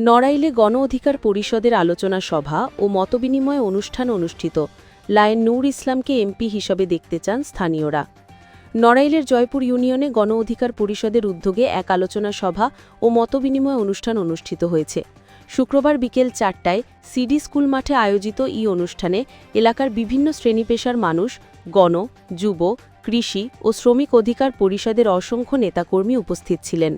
নড়াইলে গণ অধিকার পরিষদের আলোচনা সভা ও মতবিনিময় অনুষ্ঠান অনুষ্ঠিত লায়ন নূর ইসলামকে এমপি হিসাবে দেখতে চান স্থানীয়রা। নড়াইলের জয়পুর ইউনিয়নে গণ অধিকার পরিষদের উদ্যোগে এক আলোচনা সভা ও মতবিনিময় অনুষ্ঠান অনুষ্ঠিত হয়েছে। শুক্রবার বিকেল চারটায় সিডি স্কুল মাঠে আয়োজিত এই অনুষ্ঠানে এলাকার বিভিন্ন শ্রেণি পেশার মানুষ, গণ, যুব, কৃষি ও শ্রমিক অধিকার পরিষদের অসংখ্য নেতাকর্মী উপস্থিত ছিলেন।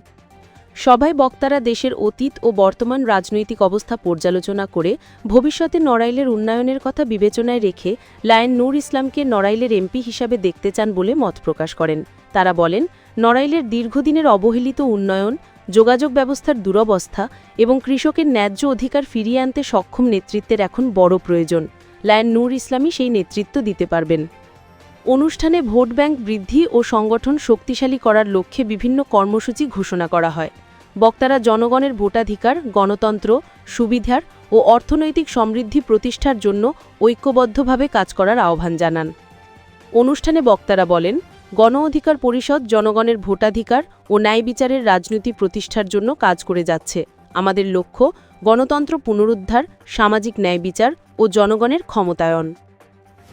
সভায় বক্তারা দেশের অতীত ও বর্তমান রাজনৈতিক অবস্থা পর্যালোচনা করে ভবিষ্যতে নড়াইলের উন্নয়নের কথা বিবেচনায় রেখে লায়ন নূর ইসলামকে নড়াইলের এমপি হিসাবে দেখতে চান বলে মত প্রকাশ করেন। তারা বলেন, নড়াইলের দীর্ঘদিনের অবহেলিত উন্নয়ন, যোগাযোগ ব্যবস্থার দুরবস্থা এবং কৃষকের ন্যায্য অধিকার ফিরিয়ে আনতে সক্ষম নেতৃত্বের এখন বড় প্রয়োজন। লায়ন নূর ইসলামই সেই নেতৃত্ব দিতে পারবেন। অনুষ্ঠানে ভোট ব্যাংক বৃদ্ধি ও সংগঠন শক্তিশালী করার লক্ষ্যে বিভিন্ন কর্মসূচি ঘোষণা করা হয়। বক্তারা জনগণের ভোটাধিকার, গণতন্ত্র, সুবিধার ও অর্থনৈতিক সমৃদ্ধি প্রতিষ্ঠার জন্য ঐক্যবদ্ধভাবে কাজ করার আহ্বান জানান। অনুষ্ঠানে বক্তারা বলেন, গণ অধিকার পরিষদ জনগণের ভোটাধিকার ও ন্যায় বিচারের রাজনীতি প্রতিষ্ঠার জন্য কাজ করে যাচ্ছে। আমাদের লক্ষ্য গণতন্ত্র পুনরুদ্ধার, সামাজিক ন্যায় বিচার ও জনগণের ক্ষমতায়ন।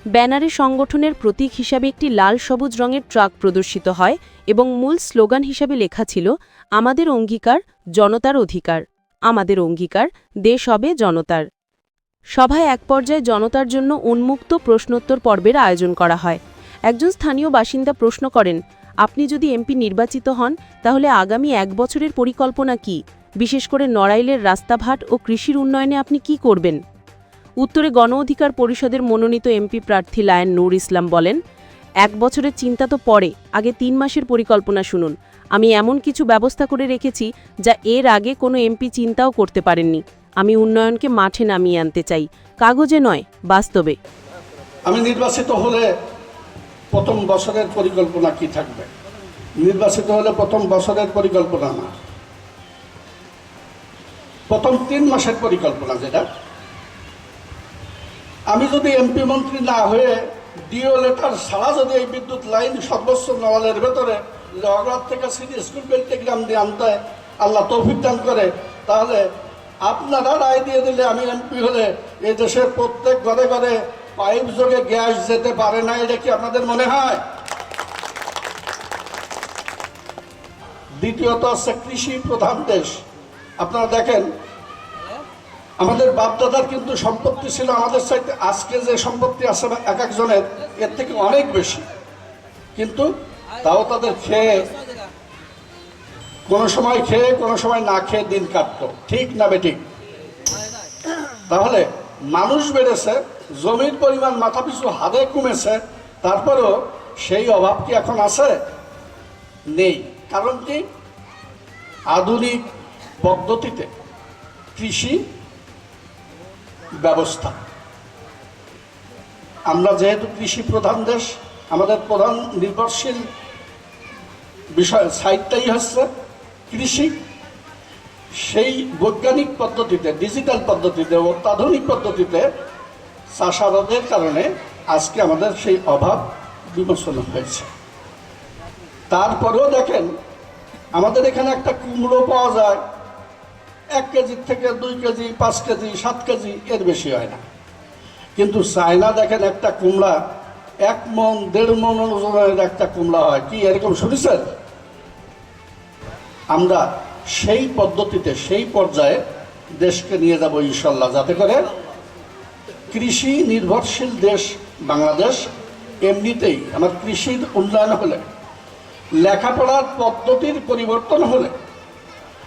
ব্যানারে সংগঠনের প্রতীক হিসাবে একটি লাল সবুজ রঙের ট্রাক প্রদর্শিত হয় এবং মূল স্লোগান হিসাবে লেখা ছিল, আমাদের অঙ্গীকার জনতার অধিকার। আমাদের অঙ্গীকার দেশ হবে জনতার। সভায় এক পর্যায়ে জনতার জন্য উন্মুক্ত প্রশ্নোত্তর পর্বের আয়োজন করা হয়। একজন স্থানীয় বাসিন্দা প্রশ্ন করেন, আপনি যদি এমপি নির্বাচিত হন, তাহলে আগামী এক বছরের পরিকল্পনা কি? বিশেষ করে নড়াইলের রাস্তাঘাট ও কৃষির উন্নয়নে আপনি কি করবেন? উত্তরে গণ অধিকার পরিষদের মনোনীত এমপি প্রার্থী লায়ন নূর ইসলাম বলেন, এক বছরের চিন্তা তো পরে, আগে তিন মাসের পরিকল্পনা শুনুন। আমি এমন কিছু ব্যবস্থা করে রেখেছি যা এর আগে কোনো এমপি চিন্তাও করতে পারেননি। আমি উন্নয়নকে মাঠে নামিয়ে আনতে চাই। কাগজে নয়, বাস্তবে। আমি নির্বাচিত হলে প্রথম বছরের পরিকল্পনা কি থাকবে? নির্বাচিত হলে প্রথম বছরের পরিকল্পনা না প্রথম তিন মাসের পরিকল্পনা যেটা আমি যদি এমপি মন্ত্রী না হয়ে ডিও লেটার ছাড়া যদি এই বিদ্যুৎ লাইন সর্বোচ্চ নওয়ালের ভেতরে লগরাত থেকে সিটি স্কুল বেল্টেগ্রাম দিয়ে আনতে আল্লাহ তৌফিক দান করে, তাহলে আপনারা রায় দিয়ে দিলে আমি এমপি হলে এই দেশের প্রত্যেক ঘরে ঘরে পাইপ যোগে গ্যাস যেতে পারে না, এটা কি আপনাদের মনে হয়? দ্বিতীয়ত হচ্ছে কৃষি প্রধান দেশ। আপনারা দেখেন আমাদের বাপদাদার কিন্তু সম্পত্তি ছিল আমাদের চাইতে আজকে যে সম্পত্তি আছে এক একজনের, এর থেকে অনেক বেশি। কিন্তু তাও তাদের খেয়ে, কোনো সময় খেয়ে, কোনো সময় না খেয়ে দিন কাটতো। ঠিক না বেঠিক? তাহলে মানুষ বেড়েছে, জমির পরিমাণ মাথাপিছু হাতে কমেছে, তারপরেও সেই অভাব কি এখন আছে? নেই। কারণ কি? আধুনিক পদ্ধতিতে কৃষি ব্যবস্থা। আমরা যেহেতু কৃষি প্রধান দেশ, আমাদের প্রধান নির্ভরশীল বিষয়, সাইটটাই হচ্ছে কৃষি। সেই বৈজ্ঞানিক পদ্ধতিতে, ডিজিটাল পদ্ধতিতে, অত্যাধুনিক পদ্ধতিতে চাষাবাদের কারণে আজকে আমাদের সেই অভাব বিমোচন হয়েছে। তারপরেও দেখেন, আমাদের এখানে একটা কুমড়ো পাওয়া যায়। এক কেজি থেকে দুই কেজি, পাঁচ কেজি, সাত কেজি, এর বেশি হয় না। কিন্তু চায়না দেখেন একটা কুমড়া, এক মন, দেড় মন ওজনের একটা কুমড়া হয়। কি, এরকম শুনেছেন? আমরা সেই পদ্ধতিতে, সেই পর্যায়ে দেশকে নিয়ে যাব ইনশাল্লাহ। যাতে করে কৃষি নির্ভরশীল দেশ বাংলাদেশ এমনিতেই, আমার কৃষির উন্নয়ন হলে, লেখাপড়ার পদ্ধতির পরিবর্তন হলে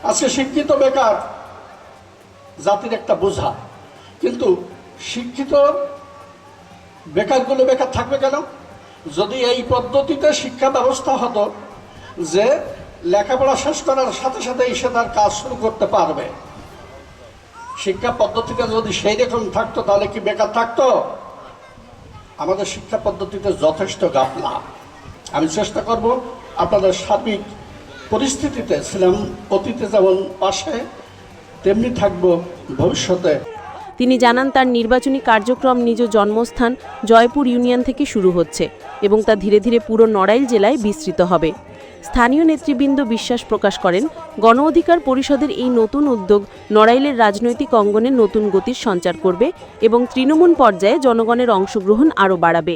আজকে শিক্ষিত বেকার জাতির একটা বোঝা। কিন্তু শিক্ষিত বেকারগুলো বেকার থাকবে কেন? যদি এই পদ্ধতিতে শিক্ষা ব্যবস্থা হতো যে লেখাপড়া শেষ করার সাথে সাথে সে তার কাজ শুরু করতে পারবে। শিক্ষা পদ্ধতিতে যদি সেই রকম থাকতো, তাহলে কি বেকার থাকতো? আমাদের শিক্ষা পদ্ধতিতে যথেষ্ট গাপলা আমি চেষ্টা করব আপনাদের সার্বিক পরিস্থিতিতে ছিলাম অতীতে যেমন পাশে, তেমনি থাকব ভবিষ্যতে। তিনি জানান, তার নির্বাচনী কার্যক্রম নিজ জন্মস্থান জয়পুর ইউনিয়ন থেকে শুরু হচ্ছে এবং তা ধীরে ধীরে পুরো নড়াইল জেলায় বিস্তৃত হবে। স্থানীয় নেতৃবৃন্দ বিশ্বাস প্রকাশ করেন, গণ অধিকার পরিষদের এই নতুন উদ্যোগ নড়াইলের রাজনৈতিক অঙ্গনে নতুন গতির সঞ্চার করবে এবং তৃণমূল পর্যায়ে জনগণের অংশগ্রহণ আরও বাড়াবে।